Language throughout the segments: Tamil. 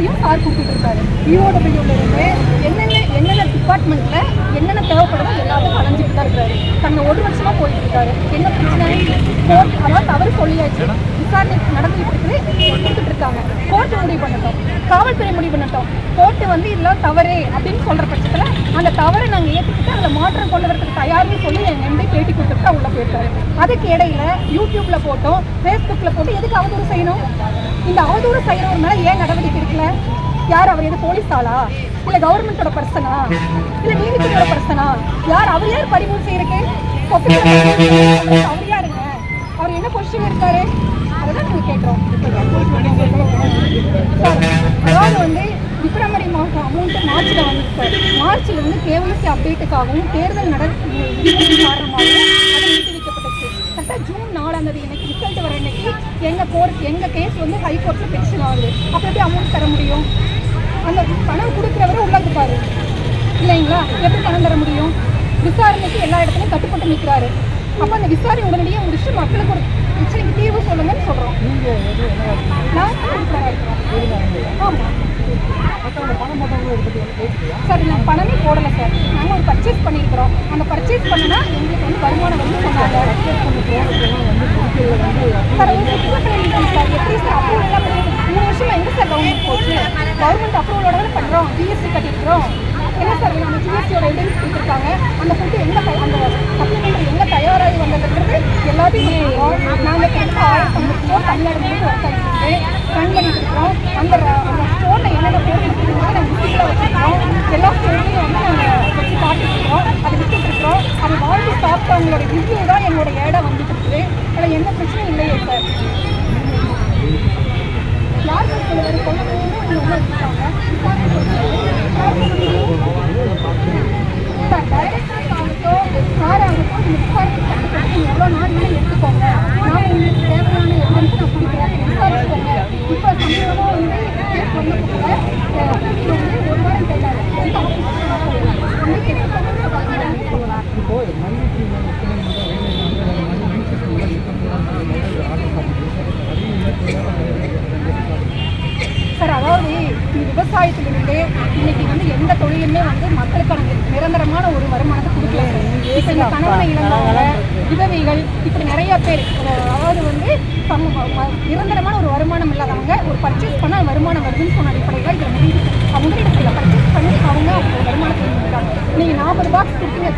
எல்லாத்தையும் சார் கூப்பிட்டுருக்காரு. இருக்காரு இருந்து என்னென்ன என்னென்ன டிபார்ட்மெண்ட்ல என்னென்ன தேவைப்படுதோ எல்லாத்தையும் அலைஞ்சிட்டு தான் இருக்காரு. தன்னை ஒரு வருஷமா போயிட்டு இருக்காரு என்ன பிரச்சனை கோர்ட் அதாவது தவறு சொல்லியாச்சு. விசாரணை நடந்துகிட்டு இருக்குது. கொடுத்துட்டு இருக்காங்க. கோர்ட் முடிவு பண்ணட்டும். காவல்துறை முடிவு பண்ணட்டும். கோர்ட்டு வந்து இதெல்லாம் தவறு அப்படின்னு சொல்ற அந்த தவறை நாங்கள் ஏற்றுக்கிட்டு அதில் மாற்றம் கொண்டு வரதுக்கு தயார்னு சொல்லி என் எம்பி பேட்டி கொடுத்துட்டு தான் உள்ள போயிருக்காரு. அதுக்கு இடையில யூடியூப்ல போட்டோம் ஃபேஸ்புக்கில் போட்டு எதுக்கு அவதூறு செய்யணும்? இந்த அவதூறு செய்யறவர் மேலே ஏன் நடவடிக்கை எடுக்கல? யார் அவர்? எது போலீஸ் ஆளா இல்ல கவர்மெண்டோட பர்சனா? இல்லை நீதித்துறையோட பர்சனா? யார் அவர் யார் பறிமுறை செய்யறதுக்கு அவர் யாருங்க? அவர் என்ன பொசிஷன் இருக்காரு? அதுதான் நாங்கள் கேட்டோம் அதாவது வந்து பிப்ரவரி மாதம் அமௌண்ட்டு மார்ச்சில் வந்து சார் மார்ச்சில் இருந்து கேவலசி அப்டேட்டுக்காகவும் தேர்தல் நட காரணமாகவும் அது கரெக்டாக ஜூன் நாலாம் தேதி இன்னைக்கு ரிசல்ட் வர இன்னைக்கு எங்கள் கோர்ட் எங்கள் கேஸ் வந்து ஹை கோர்ட்டில் பென்ஷன் ஆகுது. அப்போ எப்படி அமௌண்ட் தர முடியும்? அந்த பணம் கொடுக்குறவரை உள்ள இருப்பாரு. இல்லைங்களா? எப்படி பணம் தர முடியும்? விசாரணைக்கு எல்லா இடத்துலையும் கட்டுப்பட்டு நிற்கிறாரு அப்போ அந்த விசாரணை உடனடியாக முடிச்சு மக்களுக்கு ஒரு பிரச்சனைக்கு தீர்வு சொல்லுங்கன்னு சொல்கிறோம் நான் ஆமாம் சார் நான் பணமே போடலை சார் நாங்கள் ஒரு பர்ச்சேஸ் பண்ணியிருக்கிறோம் அந்த பர்ச்சேஸ் பண்ணுனா எங்களுக்கு வந்து வருமானம் வந்து சொன்னாங்க சார் ஒரு சுற்றுலா சார் எப்படி சார் அப்ரூவல் எல்லாம் பண்ணி- மூணு வருஷமா எங்கே சார் கவர்மெண்ட் போச்சு? கவர்மெண்ட் அப்ரூவலோட தான் பண்ணுறோம் ஜிஎஸ்டி கட்டியிருக்கிறோம். என்ன சார் நம்ம ஜிஎஸ்டியோட எவிடன்ஸ் கொடுத்துருக்காங்க. அந்த ஃபுட்டு எங்கே அந்த சப்ளிமெண்ட்ரி எங்கே தயாராகி வந்ததுன்றது எல்லாத்தையும் நாங்கள் கிட்டத்தட்ட ஆயிரத்தி ஐம்பது தமிழ்நாடு ஒர்க் ஆகிட்டு ரன் பண்ணிட்டு இருக்கிறோம் அந்த ர- ஸ்டோரில் என்னென்ன போட்டு வச்சுருக்கோம் எல்லா ஸ்டோர்லையும் வந்து நாங்கள் வச்சு காட்டிட்டு இருக்கோம் அதை விட்டுட்டு இருக்கிறோம் அதை வாங்கி சாப்பிட்டவங்களோட ரிவ்யூ தான் எங்களோட ஏடை வந்துட்டு இருக்குது அதில் எந்த பிரச்சனையும் இல்லையே சார் யார் சார் சொல்லுவாரு கொள்ள முடியுமோ நீங்கள் உள்ள வச்சுருக்காங்க சார் டைரக்டர் ஆகட்டும் சார் ஆகட்டும் இந்த விசாரிச்சு கண்டுபிடிச்சு எவ்வளோ நாள் வேணும் எடுத்துக்கோங்க நான் உங்களுக்கு தேவையான எவிடன்ஸ் நான் கொடுக்குறேன் விசாரிச்சுக்கோங்க இப்போ சமீபமாக வந்து கேஸ் வந்து கொடுக்கல இது வந்து ஒரு வாரம் கேட்டாரு வந்து ஆஃபீஸ் வந்து கேட்டு சொல்லலாம் சார் அதாவது விவசாயத்திலிருந்து இன்னைக்கு வந்து எந்த தொழிலுமே வந்து மக்களுக்கான நிரந்தரமான ஒரு வருமானத்தை கொடுக்கல இப்போ இந்த கணவனை இழந்தவங்க விதவைகள் இப்படி நிறைய பேர் அதாவது வந்து நிரந்தரமான ஒரு வருமானம் இல்லாதவங்க ஒரு பர்ச்சேஸ் பண்ணால் வருமானம் வருதுன்னு சொன்ன அடிப்படையில் இதில் முடிவு முதலீடு செய்யல. பர்ச்சேஸ் பண்ணி அவங்க அவங்க வருமானத்தை இருக்காங்க நீங்கள் பாக்ஸ் கொடுத்தீங்க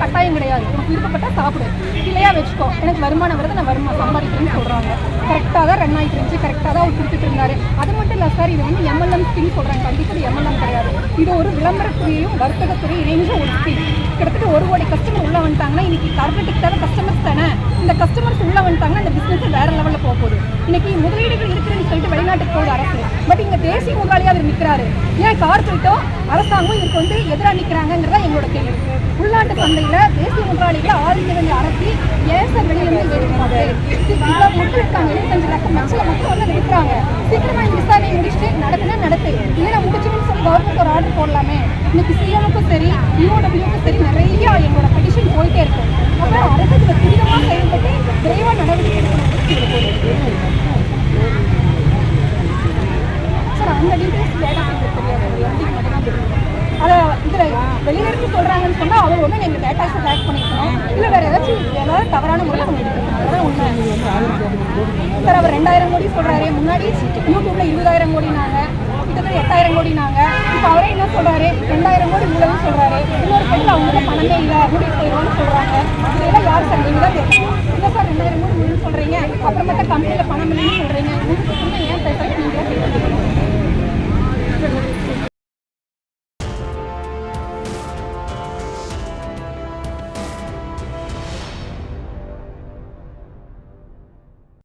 கட்டாயம் கிடையாது. உனக்கு விருப்பப்பட்டால் சாப்பிடு. இல்லையா வச்சுக்கோ. எனக்கு வருமானம் வருது நான் வருமா சம்பாதிக்கிறேன்னு சொல்கிறாங்க கரெக்டாக தான் ரன் ஆகிட்டு இருந்துச்சு. கரெக்டாக தான் அவர் கொடுத்துட்டு இருந்தாரு. அது மட்டும் இல்லை சார் இது வந்து எம்எல்எம் ஸ்கீம் சொல்கிறாங்க கண்டிப்பாக எம்எல்எம் கிடையாது. இது ஒரு விளம்பரத்துறையும் வர்த்தகத்துறையும் இணைஞ்ச ஒரு ஸ்கீம் கிட்டத்தட்ட ஒரு கோடி கஸ்டமர் உள்ள வந்துட்டாங்கன்னா இன்னைக்கு கார்பரேட்டுக்கு தேவை கஸ்டமர்ஸ் தானே? இந்த கஸ்டமர்ஸ் உள்ள வந்துட்டாங்கன்னா இந்த பிஸ்னஸ் வேற லெவலில் போக போகுது. இன்னைக்கு முதலீடுகள் இருக்குதுன்னு சொல்லிட்டு வெளிநாட்டுக்கு போகுது அரசு. பட் இங்கே தேசிய முதலாளியாக அவர் நிற்கிறாரு ஏன் கார்பரேட்டோ அரசாங்கம் இதுக்கு வந்து எதிராக நிற்கிறாங்கிறதா எங்களோட கேள்வி. உள்நாட்டு சந்தையில் தேசிய முதலாளிகளை ஆதரிக்க வேண்டிய அரசு ஏன் சார் வெளியிலிருந்து எடுக்கிறாங்க இவ்வளோ மக்கள் இருக்காங்க இருபத்தஞ்சு லட்சம் மக்கள் மக்கள் வந்து நிற்கிறாங்க. சீக்கிரமாக இந்த விசாரணையை முடிச்சுட்டு நடக்குன்னா நடக்கு. இல்லைன்னா முடிச்சுன்னு சொல்லி கவர்மெண்ட் ஒரு ஆர்டர் போடலாமே. இன்னைக்கு சிஎமுக்கும் சரி இஓடபிள்யூக்கும் சரி அதை இதில் வெளிநடப்பு சொல்கிறாங்கன்னு சொன்னால் அவர் ஒன்று எங்கள் டேட்டாஸை பேக் பண்ணிக்கணும். இல்லை வேறு ஏதாச்சும் ஏதாவது தவறான முறையில் அவங்க எடுத்துக்கணும். சார் அவர் ரெண்டாயிரம் கோடி சொல்கிறாரு முன்னாடி யூடியூப்பில் இருபதாயிரம் கோடி நாங்கள் கிட்டத்தட்ட எட்டாயிரம் கோடி நாங்கள் இப்போ என்ன சொல்கிறாரு ரெண்டாயிரம் கோடி இவ்வளவு சொல்கிறாரு இன்னொரு பெண்ணில் அவங்களுக்கு பணமே இல்லை. மூடி போயிடுவோம்னு சொல்கிறாங்க இதெல்லாம் யார் சார்? நீங்கள் தான் சார் ரெண்டாயிரம் கோடி சொல்கிறீங்க அப்புறமேட்டா கம்பெனியில்